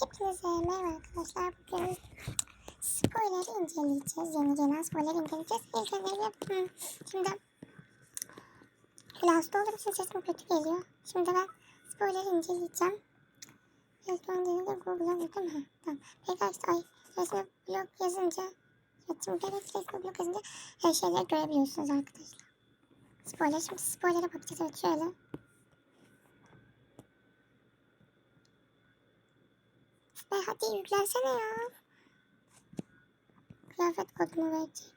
Hepinize merhaba arkadaşlar. Bugün spoiler inceleyeceğiz. Yeni gelen spoiler inceleyeceğiz. İlk önce hmm, şimdi hasta olduğum için sesim kötü geliyor. Şimdi ben spoiler inceleyeceğim. İlk önce de Google'a girdim. Ha, tamam. Peki işte ay resmi blog yazınca şimdi evet resmi blog yazınca her şeyleri görebiliyorsunuz arkadaşlar. Spoiler şimdi spoiler'a bakacağız. Evet şöyle. Hadi yüklensene ya. Kıyafet kodumu verecek.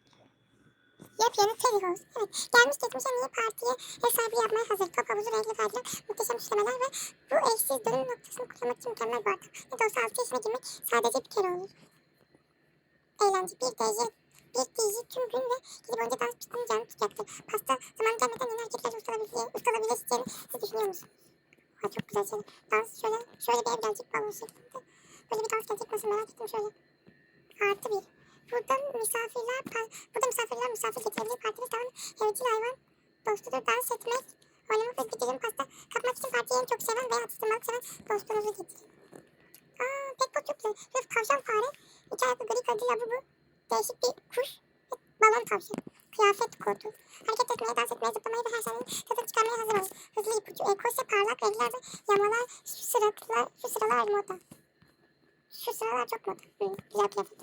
Yepyeni Telehouse. Evet. Gelmiş geçmiş en iyi partiye ev sahibi yapmaya hazır. Top havuzu renkli kaydırak, muhteşem süslemeler ve bu eşsiz dönüm noktasını kutlamak için mükemmel bir ortam. Ne de olsa 6 yaşına girmek sadece bir kere olur. Eğlence bir. Bir DJ tüm gün ve gece boyunca dans pistini canlı tutacaktır. Pasta zaman gelmeden yeni hareketler ustalabileceğini, ustalabileceğini siz düşünüyor musunuz? Ha, çok güzel şey. Dans şöyle, şöyle bir ev gelecek balon şeklinde. Böyle bir dans gelecek nasıl merak ettim şöyle. Artı bir. Burada misafirler, burada misafirler misafir getirebilir. Partide tamam evcil hayvan dostudur. Dans etmek, oynamak ve bir dilim pasta. Kapmak için partiyi en çok seven veya atıştırmalık seven dostunuzu getirin. Aa pek çok güzel. Şöyle tavşan fare, iki ayaklı gri kedi labubu, değişik bir kuş ve balon tavşan. Kıyafet kodu. Hareket etmeye, dans etmeye, zıplamayı ve her şeyin tadını çıkarmaya hazır olun. Hızlı ipucu, ekose, parlak renkler ve yamalar, şu sıralar, şu sıralar moda. Şu sıralar çok moda. Hı, güzel kıyafet.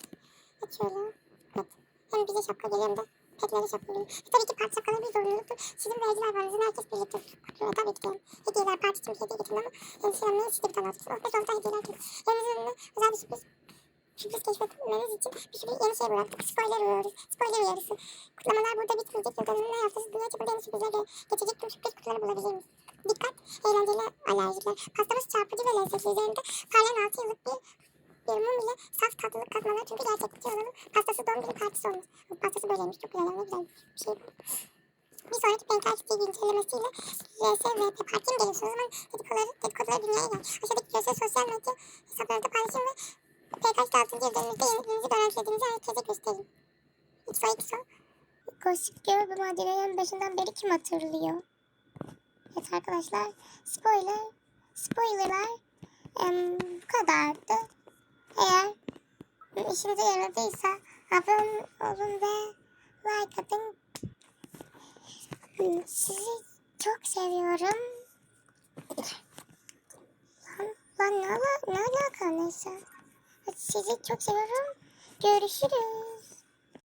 Evet şöyle. Evet. Hem bize şapka geliyor hem de petlere şapka geliyor. E, tabii ki parti şapkaları bir zorunluluktur. Sizin ve evcil hayvanınızın herkes birlikte tutulur. Tabii ki de. Hediyeler parti için hediye getirin ama endişelenmeyin size bir tane. Oh be sonunda hediyeler geliyor. Yanınızın önüne özel bir sürpriz sürpriz keşfetmeniz için bir sürü yeni şey bıraktık. Spoiler uyarısı. Spoiler uyarısı. Kutlamalar burada bitmeyecek. Yıldanın her haftası dünya çapında yeni sürprizler ve geçecek tüm sürpriz kutuları bulabilirsiniz. Dikkat! Eğlenceli alerjikler. Pastamız çarpıcı ve lezzetli üzerinde parlayan 6 yıllık bir bir mum ile saf tatlılık katmaları çünkü gerçekçi olalım. Pastası doğum günü partisi. Bu pastası böyleymiş. Çok güzel. Ne güzel bir şey. Bir sonraki Penkaç TV güncellemesiyle RSVP Parti'ye geliyorsunuz. O zaman dedikoduları, dedikoduları dünyaya gel. Aşağıdaki görsel sosyal medya hesaplarında paylaşın ve PKX 6. yıl dönümünde yeniliğinizi garantilediğinizi herkese gösterin. XO XO. Gossip Girl bu maddelerin başından beri kim hatırlıyor? Evet arkadaşlar. Spoiler. Spoilerlar em, bu kadardı. Eğer işinize yaradıysa abone olun ve like atın. Sizi çok seviyorum. Lan, lan ne, ala, ne alaka neyse. Sizi çok seviyorum. Görüşürüz.